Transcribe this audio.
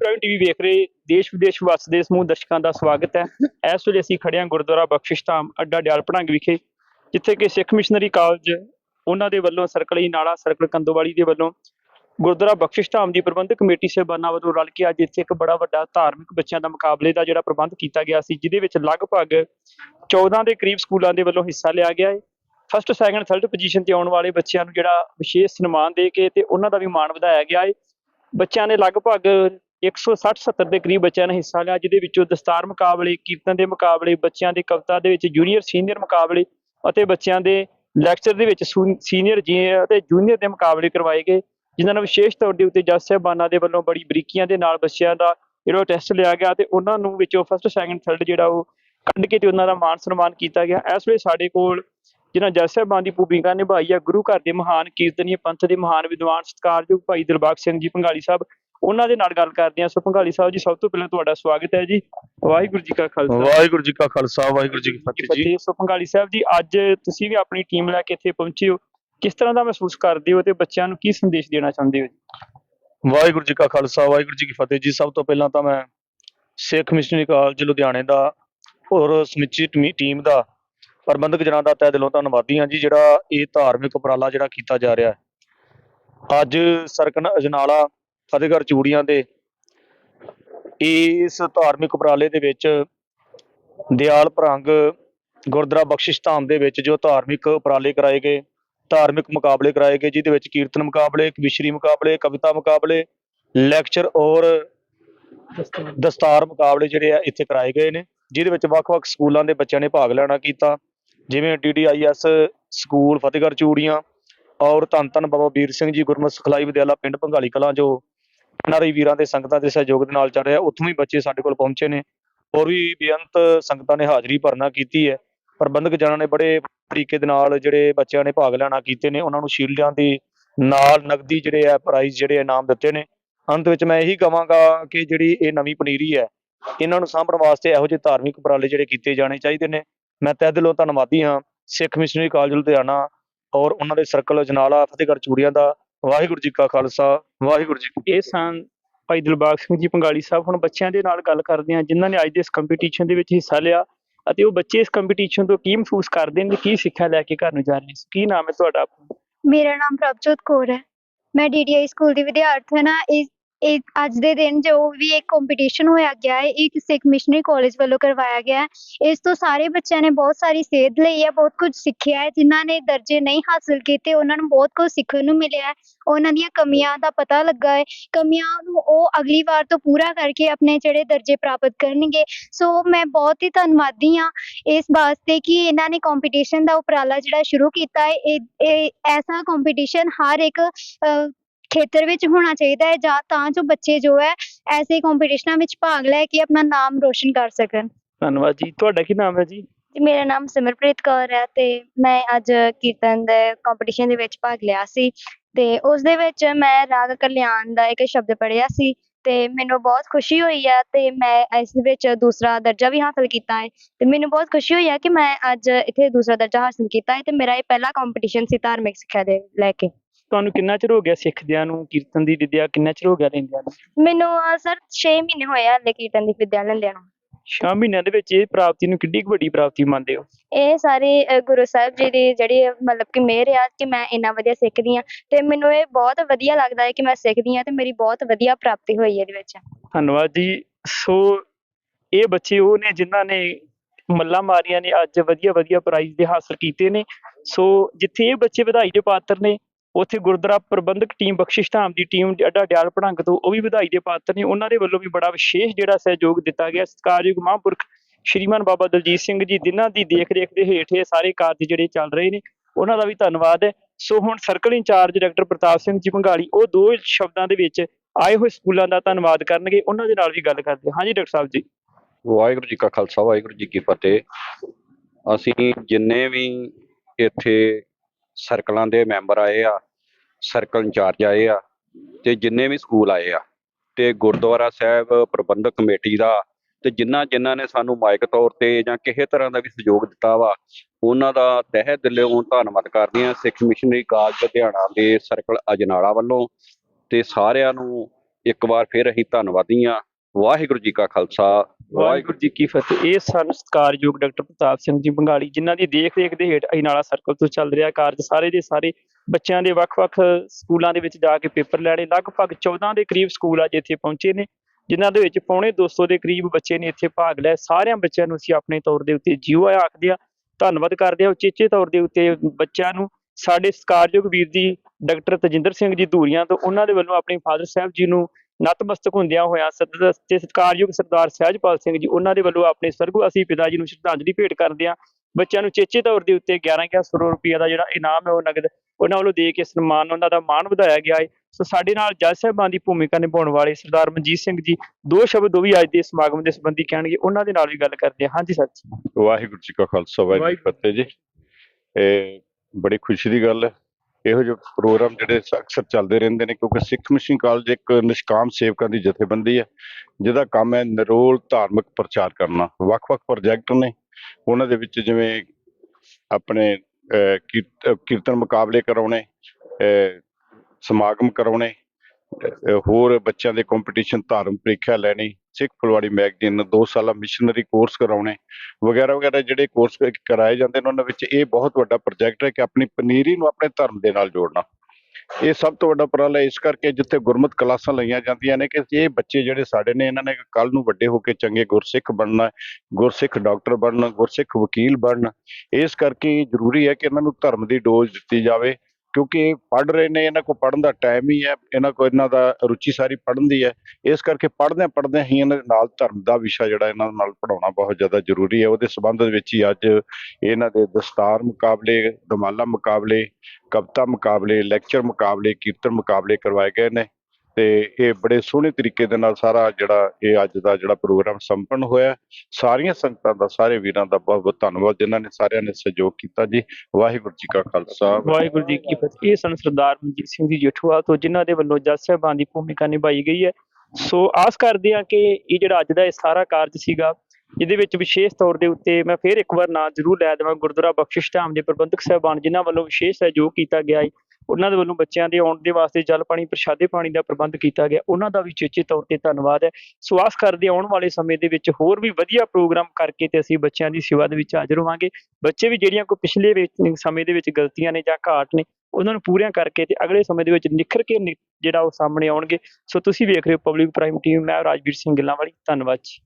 Prime TV ਵੇਖ ਰਹੇ ਦੇਸ਼ ਵਿਦੇਸ਼ ਵਸਦੇ ਸਮੂਹ ਦਰਸ਼ਕਾਂ ਦਾ ਸਵਾਗਤ ਹੈ। ਇਸ ਵੇਲੇ ਅਸੀਂ ਖੜੇ ਹਾਂ ਗੁਰਦੁਆਰਾ ਬਖਸ਼ਿਸ਼ ਧਾਮ ਅੱਡਾ ਡਿਆਲ ਭੜੰਗ ਵਿਖੇ, ਜਿੱਥੇ ਕਿ ਸਿੱਖ ਮਿਸ਼ਨਰੀ ਕਾਲਜ ਉਹਨਾਂ ਦੇ ਵੱਲੋਂ ਸਰਕਲ ਹੀ ਨਾਲਾ, ਸਰਕਲ ਕੰਦੋਵਾਲੀ ਦੇ ਵੱਲੋਂ ਗੁਰਦੁਆਰਾ ਬਖਸ਼ਿਸ਼ ਧਾਮ ਦੀ ਪ੍ਰਬੰਧਕ ਕਮੇਟੀ ਸਹਿਬਾਨਾਂ ਵੱਲੋਂ ਰਲ ਕੇ ਅੱਜ ਇੱਥੇ ਇੱਕ ਬੜਾ ਵੱਡਾ ਧਾਰਮਿਕ ਬੱਚਿਆਂ ਦਾ ਮੁਕਾਬਲੇ ਦਾ ਜਿਹੜਾ ਪ੍ਰਬੰਧ ਕੀਤਾ ਗਿਆ ਸੀ, ਜਿਹਦੇ ਵਿੱਚ ਲਗਭਗ 14 ਦੇ ਕਰੀਬ ਸਕੂਲਾਂ ਦੇ ਵੱਲੋਂ ਹਿੱਸਾ ਲਿਆ ਗਿਆ ਹੈ। ਫਸਟ ਸੈਕੰਡ ਥਰਡ ਪੋਜੀਸ਼ਨ ਤੇ ਆਉਣ ਵਾਲੇ ਬੱਚਿਆਂ ਨੂੰ ਜਿਹੜਾ ਵਿਸ਼ੇਸ਼ ਸਨਮਾਨ ਦੇ ਕੇ ਤੇ ਉਹਨਾਂ ਦਾ ਵੀ ਮਾਣ ਵਧਾਇਆ ਗਿਆ ਹੈ। ਬੱਚਿਆਂ ਨੇ ਲਗਭਗ 160 70 ਦੇ ਕਰੀਬ ਬੱਚਿਆਂ ਨੇ ਹਿੱਸਾ ਲਿਆ, ਜਿਹਦੇ ਵਿੱਚੋਂ ਦਸਤਾਰ ਮੁਕਾਬਲੇ, ਕੀਰਤਨ ਦੇ ਮੁਕਾਬਲੇ, ਬੱਚਿਆਂ ਦੇ ਕਵਿਤਾ ਦੇ ਵਿੱਚ ਜੂਨੀਅਰ ਸੀਨੀਅਰ ਮੁਕਾਬਲੇ ਅਤੇ ਬੱਚਿਆਂ ਦੇ ਲੈਕਚਰ ਦੇ ਵਿੱਚ ਸੀਨੀਅਰ ਜੀ ਅਤੇ ਜੂਨੀਅਰ ਦੇ ਮੁਕਾਬਲੇ ਕਰਵਾਏ ਗਏ, ਜਿਨ੍ਹਾਂ ਨੂੰ ਵਿਸ਼ੇਸ਼ ਤੌਰ ਦੇ ਉੱਤੇ ਜੱਜ ਸਾਹਿਬਾਨਾਂ ਦੇ ਵੱਲੋਂ ਬੜੀ ਬਰੀਕੀਆਂ ਦੇ ਨਾਲ ਬੱਚਿਆਂ ਦਾ ਜਿਹੜਾ ਟੈਸਟ ਲਿਆ ਗਿਆ ਤੇ ਉਹਨਾਂ ਨੂੰ ਵਿੱਚੋਂ ਫਸਟ ਸੈਕੰਡ ਥਰਡ ਜਿਹੜਾ ਉਹ ਕੱਢ ਕੇ ਤੇ ਉਹਨਾਂ ਦਾ ਮਾਣ ਸਨਮਾਨ ਕੀਤਾ ਗਿਆ। ਇਸ ਵੇਲੇ ਸਾਡੇ ਕੋਲ ਜਿਨ੍ਹਾਂ ਜੱਜ ਸਾਹਿਬਾਨ ਦੀ ਭੂਮਿਕਾ ਨਿਭਾਈ ਹੈ ਗੁਰੂ ਘਰ ਦੇ ਮਹਾਨ ਕੀਰਤਨੀਏ ਪੰਥ ਦੇ ਮਹਾਨ ਵਿਦਵਾਨ ਸਤਿਕਾਰਯੋਗ ਭਾਈ ਦਿਲਬਾਗ ਸਿੰਘ ਜੀ ਭੰਗਾਲੀ ਸਾਹਿਬ ਉਹਨਾਂ ਦੇ ਨਾਲ ਗੱਲ ਕਰਦੇ ਹਾਂ। ਸੋ ਭੰਗਾਲੀ ਸਾਹਿਬ ਜੀ ਸਭ ਤੋਂ ਪਹਿਲਾਂ ਤੁਹਾਡਾ ਸਵਾਗਤ ਹੈ ਜੀ। ਵਾਹਿਗੁਰੂ ਜੀ ਕਾ ਖਾਲਸਾ। ਵਾਹਿਗੁਰੂ ਜੀ ਕਾ ਖਾਲਸਾ ਵਾਹਿਗੁਰੂ ਜੀ ਕੀ ਫਤਿਹ ਜੀ। ਸੋ ਭੰਗਾਲੀ ਸਾਹਿਬ ਜੀ ਅੱਜ ਤੁਸੀਂ ਵੀ ਆਪਣੀ ਟੀਮ ਲੈ ਕੇ ਇੱਥੇ ਪਹੁੰਚੇ ਹੋ। ਕਿਸ ਤਰ੍ਹਾਂ ਦਾ ਮਹਿਸੂਸ ਕਰਦੇ ਹੋ ਤੇ ਬੱਚਿਆਂ ਨੂੰ ਕੀ ਸੰਦੇਸ਼ ਦੇਣਾ ਚਾਹੁੰਦੇ ਹੋ ਜੀ? ਵਾਹਿਗੁਰੂ ਜੀ ਕਾ ਖਾਲਸਾ ਵਾਹਿਗੁਰੂ ਜੀ ਕੀ ਫਤਿਹ ਜੀ। ਸਭ ਤੋਂ ਪਹਿਲਾਂ ਤਾਂ ਮੈਂ ਸਿੱਖ ਮਿਸ਼ਨਰੀ ਕਾਲਜ ਲੁਧਿਆਣੇ ਦਾ ਔਰ ਸਮੁੱਚੀ ਟੀਮ ਦਾ ਪ੍ਰਬੰਧਕ ਜਨਾਂ ਦਾ ਤਹਿ ਦਿਲੋਂ ਧੰਨਵਾਦੀ ਹਾਂ ਜੀ, ਜਿਹੜਾ ਇਹ ਧਾਰਮਿਕ ਉਪਰਾਲਾ ਜਿਹੜਾ ਕੀਤਾ ਜਾ ਰਿਹਾ ਹੈ। ਅੱਜ ਸਰਕਨ ਅਜਨਾਲਾ, ਫਤਿਹਗੜ੍ਹ ਚੂੜੀਆਂ ਦੇ ਇਸ ਧਾਰਮਿਕ ਉਪਰਾਲੇ ਦੇ ਵਿੱਚ ਦਿਆਲ ਭਰੰਗ ਗੁਰਦੁਆਰਾ ਬਖਸ਼ਿਸ਼ ਧਾਮ ਦੇ ਵਿੱਚ ਜੋ ਧਾਰਮਿਕ ਉਪਰਾਲੇ ਕਰਾਏ ਗਏ, ਧਾਰਮਿਕ ਮੁਕਾਬਲੇ ਕਰਾਏ ਗਏ, ਜਿਹਦੇ ਵਿੱਚ ਕੀਰਤਨ ਮੁਕਾਬਲੇ ਕਵਿਸ਼ਰੀ ਮੁਕਾਬਲੇ, ਕਵਿਤਾ ਮੁਕਾਬਲੇ, ਲੈਕਚਰ ਔਰ ਦਸਤਾਰ ਮੁਕਾਬਲੇ ਜਿਹੜੇ ਆ ਇੱਥੇ ਕਰਾਏ ਗਏ ਨੇ, ਜਿਹਦੇ ਵਿੱਚ ਵੱਖ-ਵੱਖ ਸਕੂਲਾਂ ਦੇ ਬੱਚਿਆਂ ਨੇ ਭਾਗ ਲੈਣਾ ਕੀਤਾ। ਜਿਵੇਂ ਡੀਡੀਆਈਐਸ ਸਕੂਲ ਫਤਿਹਗੜ੍ਹ ਚੂੜੀਆਂ ਔਰ ਧੰਨ ਧੰਨ ਬਾਬਾ ਵੀਰ ਸਿੰਘ ਜੀ ਗੁਰਮਤਿ ਸਿਖਲਾਈ ਵਿਦਿਆਲਾ ਪਿੰਡ ਭੰਗਾਲੀ ਕਲਾਂ ਜੋ ਨਾਰੀ ਵੀਰਾਂ ਦੇ ਸੰਗਤਾਂ ਦੇ ਸਹਿਯੋਗ ਦੇ ਨਾਲ ਚੱਲ ਰਿਹਾ, ਉੱਥੋਂ ਵੀ ਬੱਚੇ ਸਾਡੇ ਕੋਲ ਪਹੁੰਚੇ ਨੇ, ਹੋਰ ਵੀ ਬੇਅੰਤ ਸੰਗਤਾਂ ਨੇ ਹਾਜ਼ਰੀ ਭਰਨਾ ਕੀਤੀ ਹੈ, ਪ੍ਰਬੰਧਕ ਜਨਾਂ ਨੇ ਬੜੇ ਤਰੀਕੇ ਦੇ ਨਾਲ ਜਿਹੜੇ ਬੱਚਿਆਂ ਨੇ ਭਾਗ ਲੈਣਾ ਕੀਤੇ ਨੇ, ਉਹਨਾਂ ਨੂੰ ਸ਼ੀਲਡਾਂ ਦੀ ਨਾਲ ਨਗਦੀ ਜਿਹੜੇ ਆ ਪ੍ਰਾਈਜ਼ ਜਿਹੜੇ ਇਨਾਮ ਦਿੱਤੇ ਨੇ। ਅੰਤ ਵਿੱਚ ਮੈਂ ਇਹੀ ਕਹਾਂਗਾ ਕਿ ਜਿਹੜੀ ਇਹ ਨਵੀਂ ਪਨੀਰੀ ਹੈ, ਇਹਨਾਂ ਨੂੰ ਸਾਂਭਣ ਵਾਸਤੇ ਇਹੋ ਜਿਹੇ ਧਾਰਮਿਕ ਉਪਰਾਲੇ ਜਿਹੜੇ ਕੀਤੇ ਜਾਣੇ ਚਾਹੀਦੇ ਨੇ। ਮੈਂ ਤਹਿ ਦਿਲੋਂ ਧੰਨਵਾਦੀ ਹਾਂ। ਸਿੱਖ ਮਿਸ਼ਨਰੀ ਕਾਲਜ ਲੁਧਿਆਣਾ ਔਰ ਉਹਨਾਂ ਦੇ ਸਰਕਲ ਜਨਾਲਾ ਫਤਿਹਗੜ੍ਹ ਚੂੜੀਆਂ ਦਾ। ਵਾਹਿਗੁਰੂ ਜੀ ਕਾ ਖਾਲਸਾ ਵਾਹਿਗੁਰੂ ਜੀ ਕੀ ਇਹ ਸਨ ਭਾਈ ਦਿਲਬਾਗ ਸਿੰਘ ਜੀ ਪੰਗਾਲੀ ਸਾਹਿਬ। ਹੁਣ ਬੱਚਿਆਂ ਦੇ ਨਾਲ ਗੱਲ ਕਰਦੇ ਹਾਂ ਜਿਨ੍ਹਾਂ ਨੇ ਅੱਜ ਦੇ ਇਸ ਕੰਪੀਟੀਸ਼ਨ ਦੇ ਵਿੱਚ ਹਿੱਸਾ ਲਿਆ ਅਤੇ ਉਹ ਬੱਚੇ ਇਸ ਕੰਪੀਟੀਸ਼ਨ ਤੋਂ ਕੀ ਮਹਿਸੂਸ ਕਰਦੇ ਨੇ ਕੀ ਸਿੱਖਿਆ ਲੈ ਕੇ ਘਰ ਨੂੰ ਜਾ ਰਹੇ ਨੇ? ਕੀ ਨਾਮ ਹੈ ਤੁਹਾਡਾ ਮੇਰਾ ਨਾਮ ਪ੍ਰਭਜੋਤ ਕੌਰ ਹੈ। ਮੈਂ ਡੀਡੀਆਈ ਸਕੂਲ ਦੀ ਵਿਦਿਆਰਥਣ ਹਾਂ। ਇਸ ਇਹ ਅੱਜ ਦੇ ਦਿਨ ਜੋ ਵੀ ਇੱਕ ਕੰਪੀਟੀਸ਼ਨ ਹੋਇਆ ਗਿਆ ਹੈ, ਇਹ ਇੱਕ ਮਿਸ਼ਨਰੀ ਕਾਲਜ ਵੱਲੋਂ ਕਰਵਾਇਆ ਗਿਆ ਹੈ। ਇਸ ਤੋਂ ਸਾਰੇ ਬੱਚਿਆਂ ਨੇ ਬਹੁਤ ਸਾਰੀ ਸੇਧ ਲਈ ਹੈ, ਬਹੁਤ ਕੁਝ ਸਿੱਖਿਆ ਹੈ। ਜਿਨ੍ਹਾਂ ਨੇ ਦਰਜੇ ਨਹੀਂ ਹਾਸਲ ਕੀਤੇ, ਉਹਨਾਂ ਨੂੰ ਬਹੁਤ ਕੁਝ ਸਿੱਖਣ ਨੂੰ ਮਿਲਿਆ ਹੈ। ਉਹਨਾਂ ਦੀਆਂ ਕਮੀਆਂ ਦਾ ਪਤਾ ਲੱਗਾ ਹੈ। ਕਮੀਆਂ ਨੂੰ ਉਹ ਅਗਲੀ ਵਾਰ ਤੋਂ ਪੂਰਾ ਕਰਕੇ ਆਪਣੇ ਜਿਹੜੇ ਦਰਜੇ ਪ੍ਰਾਪਤ ਕਰਨਗੇ। ਸੋ ਮੈਂ ਬਹੁਤ ਹੀ ਧੰਨਵਾਦੀ ਹਾਂ ਇਸ ਵਾਸਤੇ ਕਿ ਇਹਨਾਂ ਨੇ ਕੰਪੀਟੀਸ਼ਨ ਦਾ ਉਪਰਾਲਾ ਜਿਹੜਾ ਸ਼ੁਰੂ ਕੀਤਾ ਹੈ। ਇਹ ਇਹ, ਐਸਾ ਕੰਪੀਟੀਸ਼ਨ ਹਰ ਇੱਕ ਖੇਤਰ ਵਿੱਚ ਹੋਣਾ ਚਾਹੀਦਾ ਹੈ ਜਾਂ ਤਾਂ ਜੋ ਬੱਚੇ ਜੋ ਹੈ ਐਸੇ ਕੰਪੀਟੀਸ਼ਨਾਂ ਵਿੱਚ ਭਾਗ ਲੈ ਕੇ ਆਪਣਾ ਨਾਮ ਰੋਸ਼ਨ ਕਰ ਸਕਣ। ਧੰਨਵਾਦ ਜੀ। ਤੁਹਾਡਾ ਕੀ ਨਾਮ ਹੈ ਜੀ? ਜੀ, ਮੇਰਾ ਨਾਮ ਸਿਮਰਪ੍ਰੀਤ ਕੌਰ ਹੈ ਤੇ ਮੈਂ ਅੱਜ ਕੀਰਤਨ ਦੇ ਕੰਪੀਟੀਸ਼ਨ ਦੇ ਵਿੱਚ ਭਾਗ ਲਿਆ ਸੀ ਤੇ ਉਸ ਦੇ ਵਿੱਚ ਮੈਂ ਰਾਗ ਕਲਿਆਣ ਦਾ ਇੱਕ ਸ਼ਬਦ ਪੜ੍ਹਿਆ ਸੀ ਤੇ ਮੈਨੂੰ ਬਹੁਤ ਖੁਸ਼ੀ ਹੋਈ ਹੈ ਤੇ ਮੈਂ ਇਸ ਵਿੱਚ ਦੂਸਰਾ ਦਰਜਾ ਵੀ ਹਾਸਲ ਕੀਤਾ ਹੈ ਤੇ ਮੈਨੂੰ ਬਹੁਤ ਖੁਸ਼ੀ ਹੋਈ ਹੈ ਕਿ ਮੈਂ ਅੱਜ ਇੱਥੇ ਦੂਸਰਾ ਦਰਜਾ ਹਾਸਲ ਕੀਤਾ ਹੈ ਤੇ ਮੇਰਾ ਇਹ ਪਹਿਲਾ ਕੰਪੀਟੀਸ਼ਨ ਸੀ ਧਾਰਮਿਕ ਸਿੱਖਿਆ ਦੇ ਲੈ ਕੇ। ਤੁਹਾਨੂੰ ਕਿੰਨਾ ਚਿਰ ਹੋ ਗਿਆ ਸਿੱਖਦਿਆਂ ਨੂੰ ਕੀਰਤਨ ਦੀ ਵਿਦਿਆ ਕਿੰਨਾ ਚਿਰ ਹੋ ਗਿਆ ਲੈਂਦਿਆਂ ਨੂੰ? ਮੈਨੂੰ ਸਰ 6 ਮਹੀਨੇ ਹੋਏ ਆ ਹਲੇ ਕੀਰਤਨ ਦੀ ਵਿਦਿਆ ਲੈਂਦਿਆਂ ਨੂੰ। ਛੇ ਮਹੀਨਿਆਂ ਦੇ ਵਿੱਚ ਇਹ ਪ੍ਰਾਪਤੀ ਨੂੰ ਕਿੱਡੀ ਕੁ ਵੱਡੀ ਪ੍ਰਾਪਤੀ ਮੰਨਦੇ ਹੋ? ਇਹ ਸਾਰੇ ਅ, ਗੁਰੂ ਸਾਹਿਬ ਜੀ ਦੀ ਜਿਹੜੀ ਮਤਲਬ ਕਿ ਮਿਹਰ ਆ ਕਿ ਮੈਂ ਇੰਨਾ ਵਧੀਆ ਸਿੱਖਦੀ ਹਾਂ ਤੇ ਮੈਨੂੰ ਇਹ ਬਹੁਤ ਵਧੀਆ ਲੱਗਦਾ ਹੈ ਕਿ ਮੈਂ ਸਿੱਖਦੀ ਹਾਂ ਤੇ ਮੇਰੀ ਬਹੁਤ ਵਧੀਆ ਪ੍ਰਾਪਤੀ ਹੋਈ ਹੈ ਇਹਦੇ ਵਿੱਚ। ਧੰਨਵਾਦ ਜੀ। ਸੋ ਇਹ ਬੱਚੇ ਉਹ ਨੇ ਜਿਨ੍ਹਾਂ ਨੇ ਮੱਲਾ ਮਾਰੀਆਂ ਨੇ ਅੱਜ ਵਧੀਆ ਵਧੀਆ ਪ੍ਰਾਈਜ਼ ਦੇ ਹਾਸਲ ਕੀਤੇ ਨੇ। ਸੋ ਜਿੱਥੇ ਇਹ ਬੱਚੇ ਵਧਾਈ ਦੇ ਪਾਤਰ ਨੇ ਉੱਥੇ ਗੁਰਦੁਆਰਾ ਪ੍ਰਬੰਧਕ ਟੀਮ ਬਖਸ਼ਿਸ਼ ਧਾਮ ਦੀ ਟੀਮ ਅੱਡਾ ਡਿਆਲ ਭੜੰਗ ਤੋਂ ਉਹ ਵੀ ਵਧਾਈ ਦੇ ਪਾਤਰ ਨੇ। ਉਹਨਾਂ ਦੇ ਵੱਲੋਂ ਵੀ ਬੜਾ ਵਿਸ਼ੇਸ਼ ਜਿਹੜਾ ਸਹਿਯੋਗ ਦਿੱਤਾ ਗਿਆ। ਸਤਿਕਾਰਯੋਗ ਮਹਾਂਪੁਰਖ ਸ਼੍ਰੀਮਾਨ ਬਾਬਾ ਦਲਜੀਤ ਸਿੰਘ ਜੀ, ਜਿਨ੍ਹਾਂ ਦੀ ਦੇਖ ਰੇਖ ਦੇ ਹੇਠ ਇਹ ਸਾਰੇ ਕਾਰਜ ਜਿਹੜੇ ਚੱਲ ਰਹੇ ਨੇ, ਉਹਨਾਂ ਦਾ ਵੀ ਧੰਨਵਾਦ ਹੈ। ਸੋ ਹੁਣ circle incharge doctor Pratap Singh ji Bhangali ਉਹ ਦੋ ਸ਼ਬਦਾਂ ਦੇ ਵਿੱਚ ਆਏ ਹੋਏ ਸਕੂਲਾਂ ਦਾ ਧੰਨਵਾਦ ਕਰਨਗੇ। ਉਹਨਾਂ ਦੇ ਨਾਲ ਵੀ ਗੱਲ ਕਰਦੇ ਹਾਂ। ਹਾਂਜੀ ਡਾਕਟਰ ਸਾਹਿਬ ਜੀ। ਵਾਹਿਗੁਰੂ ਜੀ ਕਾ ਖਾਲਸਾ, ਵਾਹਿਗੁਰੂ ਜੀ ਕੀ ਫਤਿਹ। ਅਸੀਂ ਜਿੰਨੇ ਵੀ ਇੱਥੇ ਸਰਕਲਾਂ ਦੇ ਮੈਂਬਰ ਆਏ ਆ ਸਰਕਲ ਇੰਚਾਰਜ ਆਏ ਆ ਤੇ ਜਿੰਨੇ ਵੀ ਸਕੂਲ ਆਏ ਆ ਤੇ ਗੁਰਦੁਆਰਾ ਸਾਹਿਬ ਪ੍ਰਬੰਧਕ ਕਮੇਟੀ ਦਾ ਤੇ ਜਿਨ੍ਹਾਂ ਜਿਨ੍ਹਾਂ ਨੇ ਸਾਨੂੰ ਮਾਇਕ ਤੌਰ ਤੇ ਜਾਂ ਕਿਸੇ ਤਰ੍ਹਾਂ ਦਾ ਵੀ ਸਹਿਯੋਗ ਦਿੱਤਾ ਵਾ, ਉਹਨਾਂ ਦਾ ਤਹਿ ਦਿਲੋਂ ਧੰਨਵਾਦ ਕਰਦੇ ਹਾਂ ਸਿੱਖ ਮਿਸ਼ਨਰੀ ਕਾਲਜ ਲੁਧਿਆਣਾ ਦੇ ਸਰਕਲ ਅਜਨਾਲਾ ਵੱਲੋਂ ਤੇ ਸਾਰਿਆਂ ਨੂੰ ਇੱਕ ਵਾਰ ਫਿਰ ਅਸੀਂ ਧੰਨਵਾਦੀ ਹਾਂ। ਵਾਹਿਗੁਰੂ ਜੀ ਕਾ ਖਾਲਸਾ। ਵਾਹਿਗੁਰੂ ਜੀ ਕੀ ਫਤਿਹ। ਇਹ ਸਨ ਸਤਿਕਾਰਯੋਗ ਡਾਕਟਰ ਪ੍ਰਤਾਪ ਸਿੰਘ ਜੀ ਬੰਗਾਲੀ, ਜਿਨ੍ਹਾਂ ਦੀ ਦੇਖ ਰੇਖ ਦੇ ਹੇਠ ਅਜਨਾਲਾ ਸਰਕਲ ਤੋਂ ਚੱਲ ਰਿਹਾ। ਕਾਰਜ ਸਾਰੇ ਦੇ ਸਾਰੇ ਬੱਚਿਆਂ ਦੇ ਵੱਖ-ਵੱਖ ਸਕੂਲਾਂ ਦੇ ਵਿੱਚ ਜਾ ਕੇ ਪੇਪਰ ਲੈਣੇ, ਲਗਭਗ 14 ਦੇ ਕਰੀਬ ਸਕੂਲ ਅੱਜ ਇੱਥੇ ਪਹੁੰਚੇ ਨੇ, ਜਿਨ੍ਹਾਂ ਦੇ ਵਿੱਚ ਪੌਣੇ 200 ਦੇ ਕਰੀਬ ਬੱਚੇ ਨੇ ਇੱਥੇ ਭਾਗ ਲਿਆ ਸਾਰਿਆਂ ਬੱਚਿਆਂ ਨੂੰ ਅਸੀਂ ਆਪਣੇ ਤੌਰ ਦੇ ਉੱਤੇ ਜੀਓ ਆਖਦੇ ਆ ਧੰਨਵਾਦ ਕਰਦੇ ਹਾਂ ਉਚੇਚੇ ਤੌਰ ਦੇ ਉੱਤੇ ਬੱਚਿਆਂ ਨੂੰ। ਸਾਡੇ ਸਤਿਕਾਰਯੋਗ ਵੀਰ ਜੀ ਡਾਕਟਰ ਤਜਿੰਦਰ ਸਿੰਘ ਜੀ ਧੂਰੀਆਂ ਤੋਂ ਉਹਨਾਂ ਦੇ ਵੱਲੋਂ ਆਪਣੇ ਫਾਦਰ ਸਾਹਿਬ ਜੀ ਨੂੰ ਨਤਮਸਤਕ ਹੁੰਦਿਆਂ ਹੋਇਆ ਸਤਿ ਤੇ ਸਤਿਕਾਰਯੋਗ ਸਰਦਾਰ ਸਹਿਜਪਾਲ ਸਿੰਘ ਜੀ, ਉਹਨਾਂ ਦੇ ਵੱਲੋਂ ਆਪਣੇ ਸਵਰਗਵਾਸੀ ਪਿਤਾ ਜੀ ਨੂੰ ਸ਼ਰਧਾਂਜਲੀ ਭੇਟ ਕਰਦੇ ਆ ਬੱਚਿਆਂ ਨੂੰ ਚੇਚੇ ਤੌਰ ਦੇ ਉੱਤੇ 11 ਕਰੋੜ ਰੁਪਏ ਦਾ ਜਿਹੜਾ ਇਨਾਮ ਹੈ ਉਹ ਨਗਦ, ਉਹਨਾਂ ਵੱਲੋਂ ਦੇ ਕੇ ਸਨਮਾਨ ਉਹਨਾਂ ਦਾ ਮਾਣ ਵਧਾਇਆ ਗਿਆ ਹੈ। ਸੋ ਸਾਡੇ ਨਾਲ ਜੱਜ ਸਾਹਿਬਾਨ ਦੀ ਭੂਮਿਕਾ ਨਿਭਾਉਣ ਵਾਲੇ ਸਰਦਾਰ ਮਨਜੀਤ ਸਿੰਘ ਜੀ ਦੋ ਸ਼ਬਦ ਉਹ ਵੀ ਅੱਜ ਦੇ ਸਮਾਗਮ ਦੇ ਸੰਬੰਧੀ ਕਹਿਣਗੇ, ਉਹਨਾਂ ਦੇ ਨਾਲ ਵੀ ਗੱਲ ਕਰਦੇ ਹਾਂ। ਹਾਂਜੀ ਸਰ। ਵਾਹਿਗੁਰੂ ਜੀ ਕਾ ਖਾਲਸਾ, ਵਾਹਿਗੁਰੂ ਜੀ ਫਤਿਹ ਜੀ। ਇਹ ਬੜੀ ਖੁਸ਼ੀ ਦੀ ਗੱਲ ਹੈ। ਇਹੋ ਜਿਹੇ ਪ੍ਰੋਗਰਾਮ ਜਿਹੜੇ ਅਕਸਰ ਚੱਲਦੇ ਰਹਿੰਦੇ ਨੇ ਕਿਉਂਕਿ ਸਿੱਖ ਮਿਸ਼ਨ ਕਾਲਜ ਇੱਕ ਨਿਸ਼ਕਾਮ ਸੇਵਕਾਂ ਦੀ ਜਥੇਬੰਦੀ ਹੈ, ਜਿਹਦਾ ਕੰਮ ਹੈ ਨਿਰੋਲ ਧਾਰਮਿਕ ਪ੍ਰਚਾਰ ਕਰਨਾ। ਵੱਖ-ਵੱਖ ਪ੍ਰੋਜੈਕਟ ਨੇ ਉਹਨਾਂ ਦੇ ਵਿੱਚ ਜਿਵੇਂ ਆਪਣੇ ਅਹ, ਕੀਰਤ- ਕੀਰਤਨ ਮੁਕਾਬਲੇ ਕਰਾਉਣੇ ਅਹ, ਸਮਾਗਮ ਕਰਾਉਣੇ ਹੋਰ ਬੱਚਿਆਂ ਦੇ ਕੰਪੀਟੀਸ਼ਨ ਧਾਰਮ ਪ੍ਰੀਖਿਆ ਲੈਣੀ ਸਿੱਖ ਫੁਲਵਾੜੀ ਮੈਗਜ਼ੀਨ 2 ਸਾਲਾ ਮਿਸ਼ਨਰੀ ਕੋਰਸ ਕਰਾਉਣੇ ਵਗੈਰਾ ਵਗੈਰਾ ਜਿਹੜੇ ਕੋਰਸ ਕਰਾਏ ਜਾਂਦੇ ਨੇ ਉਹਨਾਂ ਵਿੱਚ ਇਹ ਬਹੁਤ ਵੱਡਾ ਪ੍ਰੋਜੈਕਟ ਹੈ ਕਿ ਆਪਣੀ ਪਨੀਰੀ ਨੂੰ ਆਪਣੇ ਧਰਮ ਦੇ ਨਾਲ ਜੋੜਨਾ। ਇਹ ਸਭ ਤੋਂ ਵੱਡਾ ਉਪਰਾਲਾ ਇਸ ਕਰਕੇ ਜਿੱਥੇ ਗੁਰਮਤ ਕਲਾਸਾਂ ਲਈਆਂ ਜਾਂਦੀਆਂ ਨੇ ਕਿ ਇਹ ਬੱਚੇ ਜਿਹੜੇ ਸਾਡੇ ਨੇ, ਇਹਨਾਂ ਨੇ ਕੱਲ ਨੂੰ ਵੱਡੇ ਹੋ ਕੇ ਚੰਗੇ ਗੁਰਸਿੱਖ ਬਣਨਾ, ਗੁਰਸਿੱਖ ਡਾਕਟਰ ਬਣਨਾ, ਗੁਰਸਿੱਖ ਵਕੀਲ ਬਣਨਾ। ਇਸ ਕਰਕੇ ਜ਼ਰੂਰੀ ਹੈ ਕਿ ਇਹਨਾਂ ਨੂੰ ਧਰਮ ਦੀ ਡੋਜ਼ ਦਿੱਤੀ ਜਾਵੇ। ਕਿਉਂਕਿ ਇਹ ਪੜ੍ਹ ਰਹੇ ਨੇ, ਇਹਨਾਂ ਕੋਲ ਪੜ੍ਹਨ ਦਾ ਟਾਈਮ ਹੀ ਹੈ, ਇਹਨਾਂ ਕੋਲ ਇਹਨਾਂ ਦਾ ਰੁਚੀ ਸਾਰੀ ਪੜ੍ਹਨ ਦੀ ਹੈ। ਇਸ ਕਰਕੇ ਪੜ੍ਹਦਿਆਂ ਪੜ੍ਹਦਿਆਂ ਹੀ ਇਹਨਾਂ ਨਾਲ ਧਰਮ ਦਾ ਵਿਸ਼ਾ ਜਿਹੜਾ ਇਹਨਾਂ ਨਾਲ ਪੜਾਉਣਾ ਬਹੁਤ ਜ਼ਿਆਦਾ ਜ਼ਰੂਰੀ ਹੈ। ਉਹਦੇ ਸੰਬੰਧ ਵਿੱਚ ਹੀ ਅੱਜ ਇਹਨਾਂ ਦੇ ਦਸਤਾਰ ਮੁਕਾਬਲੇ ਦਮਾਲਾ ਮੁਕਾਬਲੇ, ਕਵਿਤਾ ਮੁਕਾਬਲੇ ਲੈਕਚਰ ਮੁਕਾਬਲੇ, ਕੀਰਤਨ ਮੁਕਾਬਲੇ ਕਰਵਾਏ ਗਏ ਨੇ। ਤੇ ਇਹ ਬੜੇ ਸੋਹਣੇ ਤਰੀਕੇ ਦੇ ਨਾਲ ਸਾਰਾ ਜਿਹੜਾ ਇਹ ਅੱਜ ਦਾ ਜਿਹੜਾ ਪ੍ਰੋਗਰਾਮ ਸੰਪੰਨ ਹੋਇਆ ਸਾਰੀਆਂ ਸੰਗਤਾਂ ਦਾ, ਸਾਰੇ ਵੀਰਾਂ ਦਾ ਬਹੁਤ ਬਹੁਤ ਧੰਨਵਾਦ, ਜਿਨ੍ਹਾਂ ਨੇ ਸਾਰਿਆਂ ਨੇ ਸਹਿਯੋਗ ਕੀਤਾ ਜੀ। ਵਾਹਿਗੁਰੂ ਜੀ ਕਾ ਖਾਲਸਾ। ਵਾਹਿਗੁਰੂ ਜੀ ਕੀ ਫਤਿਹ। ਇਹ ਸਨ ਸਰਦਾਰ ਮਨਜੀਤ ਸਿੰਘ ਜੀ ਜੇਠੂਆ ਤੋਂ, ਜਿਨ੍ਹਾਂ ਦੇ ਵੱਲੋਂ ਜੱਜ ਸਾਹਿਬਾਨ ਦੀ ਭੂਮਿਕਾ ਨਿਭਾਈ ਗਈ ਹੈ। ਸੋ ਆਸ ਕਰਦੇ ਹਾਂ ਕਿ ਇਹ ਜਿਹੜਾ ਅੱਜ ਦਾ ਇਹ ਸਾਰਾ ਕਾਰਜ ਸੀਗਾ, ਇਹਦੇ ਵਿੱਚ ਵਿਸ਼ੇਸ਼ ਤੌਰ ਦੇ ਉੱਤੇ ਮੈਂ ਫਿਰ ਇੱਕ ਵਾਰ ਨਾਂ ਜ਼ਰੂਰ ਲੈ ਦੇਵਾਂ। ਗੁਰਦੁਆਰਾ ਬਖਸ਼ਿਸ਼ ਧਾਮ ਦੇ ਪ੍ਰਬੰਧਕ ਸਾਹਿਬਾਨ, ਜਿਨ੍ਹਾਂ ਵੱਲੋਂ ਵਿਸ਼ੇਸ਼ ਸਹਿਯੋਗ ਕੀਤਾ ਗਿਆ ਹੈ। ਉਹਨਾਂ ਦੇ ਵੱਲੋਂ ਬੱਚਿਆਂ ਦੇ ਆਉਣ ਦੇ ਵਾਸਤੇ ਜਲ ਪਾਣੀ, ਪ੍ਰਸ਼ਾਦੇ ਪਾਣੀ ਦਾ ਪ੍ਰਬੰਧ ਕੀਤਾ ਗਿਆ। ਉਹਨਾਂ ਦਾ ਵੀ ਚੇਚੇ ਤੌਰ ਤੇ ਧੰਨਵਾਦ ਹੈ। ਸੋ ਕਰਦੇ ਆਉਣ ਵਾਲੇ ਸਮੇਂ ਦੇ ਵਿੱਚ ਹੋਰ ਵੀ ਵਧੀਆ ਪ੍ਰੋਗਰਾਮ ਕਰਕੇ ਤੇ ਅਸੀਂ ਬੱਚਿਆਂ ਦੀ ਸੇਵਾ ਦੇ ਵਿੱਚ ਹਾਜ਼ਰ ਹੋਵਾਂਗੇ। ਬੱਚੇ ਵੀ ਜਿਹੜੀਆਂ ਕੋਈ ਪਿਛਲੇ ਸਮੇਂ ਦੇ ਵਿੱਚ ਗਲਤੀਆਂ ਨੇ ਜਾਂ ਘਾਟ ਨੇ, ਉਹਨਾਂ ਨੂੰ ਪੂਰੀਆਂ ਕਰਕੇ ਤੇ ਅਗਲੇ ਸਮੇਂ ਦੇ ਵਿੱਚ ਨਿਖਰ ਕੇ ਜਿਹੜਾ ਉਹ ਸਾਹਮਣੇ ਆਉਣਗੇ। ਸੋ ਤੁਸੀਂ ਵੇਖ ਰਹੇ ਹੋ ਪਬਲਿਕ ਪ੍ਰਾਈਮ ਟੀਮ, ਮੈਂ ਰਾਜਵੀਰ ਸਿੰਘ ਗਿੱਲਾਂ ਵਾਲੀ। ਧੰਨਵਾਦ ਜੀ।